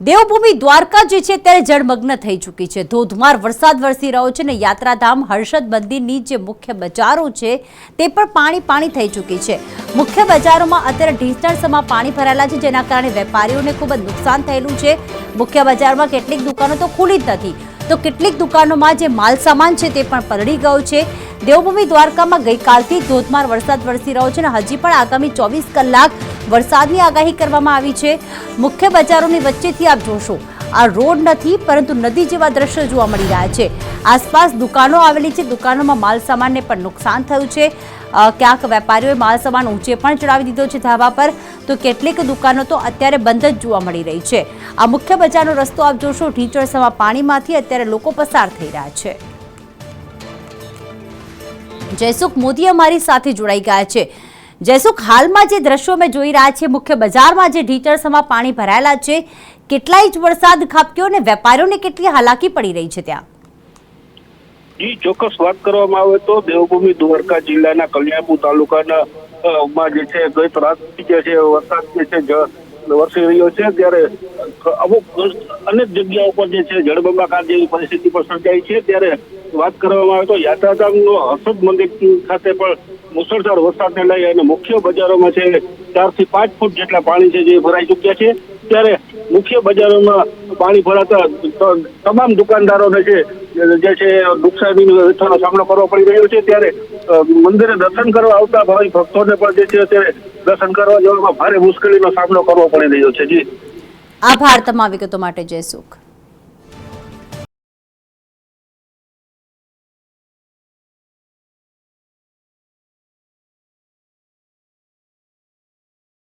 દેવભૂમિ દ્વારકા જે છે ત્યારે જળમગ્ન થઈ ચૂકી છે. ધોધમાર વરસાદ વરસી રહ્યો છે ને યાત્રાધામ હર્ષદ મંદિરની જે મુખ્ય બજારો છે તે પણ પાણી પાણી થઈ ચૂકી છે. મુખ્ય બજારોમાં અત્યારે ઢીંચણસમાં પાણી ભરાયેલા છે, જેના કારણે વેપારીઓને ખૂબ જ નુકસાન થયેલું છે. મુખ્ય બજારમાં કેટલીક દુકાનો તો ખુલી જ નથી. તો કેટલીક દુકાનોમાં જે માલ સામાન છે તે પણ પલળી ગયો છે. દેવભૂમિ દ્વારકામાં ગઈકાલથી ધોધમાર વરસાદ વરસી રહ્યો છે અને હજી પણ આગામી ચોવીસ કલાક વરસાદની આગાહી કરવામાં આવી છે. મુખ્ય બજારોની વચ્ચેથી આપ જોશો આ રોડ નથી, પરંતુ નદી જેવા દ્રશ્યો જોવા મળી રહ્યા છે. આસપાસ દુકાનો આવેલી છે. દુકાનોમાં માલ સામાનને પણ નુકસાન થયું છે. ક્યાંક વેપારીઓએ માલ સામાન ઊંચે પણ ચડાવી દીધો છે ધાબા પર. તો કેટલીક દુકાનો તો અત્યારે બંધ જ જોવા મળી રહી છે. આ મુખ્ય બજારનો રસ્તો આપ જોશો ઢીંચણસમાં પાણીમાંથી અત્યારે લોકો પસાર થઈ રહ્યા છે. જયસુખ મોદી અમારી સાથે જોડાઈ ગયા છે. જયસુખ, હાલમાં જે દ્રશ્યો અમે જોઈ રહ્યા છીએ, મુખ્ય બજારમાં જે ઢીચરસમાં પાણી ભરાયેલા છે, કેટલાય જ વરસાદ ખાબક્યો અને વેપારીઓને કેટલી હાલાકી પડી રહી છે ત્યાં? જી, ચોક્કસ વાત કરવામાં આવે તો દેવભૂમિ દ્વારકા જિલ્લાના કલ્યાણપુર તાલુકાના જે છે, ગત રાતથી જે છે, વરસાદ જે છે વરસી રહ્યો છે. ત્યારે, અમુક, અનેક જગ્યાઓ પર જે છે, જળબંબાકાર જેવી પરિસ્થિતિ પણ સર્જાઈ છે. ત્યારે વાત કરવામાં આવે તો યાત્રાધામનો હર્ષદ મંદિર ખાતે પણ મુસળધાર વરસાદને લઈ અને મુખ્ય બજારોમાં છે ચારથી પાંચ ફૂટ જેટલા પાણી છે જે ભરાઈ ચૂક્યા છે. ત્યારે મુખ્ય બજારોમાં પાણી ભરાતા તમામ દુકાનદારોને છે, જે છે નુકસાની વેઠવાનો સામનો કરવો પડી રહ્યો છે. ત્યારે મંદિરે દર્શન કરવા આવતા ભાવિ ભક્તોને પણ જે છે, અત્યારે દર્શન કરવા જવામાં ભારે મુશ્કેલીનો સામનો કરવો પડી રહ્યો છે. જી. આભાર તમામ વિગતો માટે. જયસુખ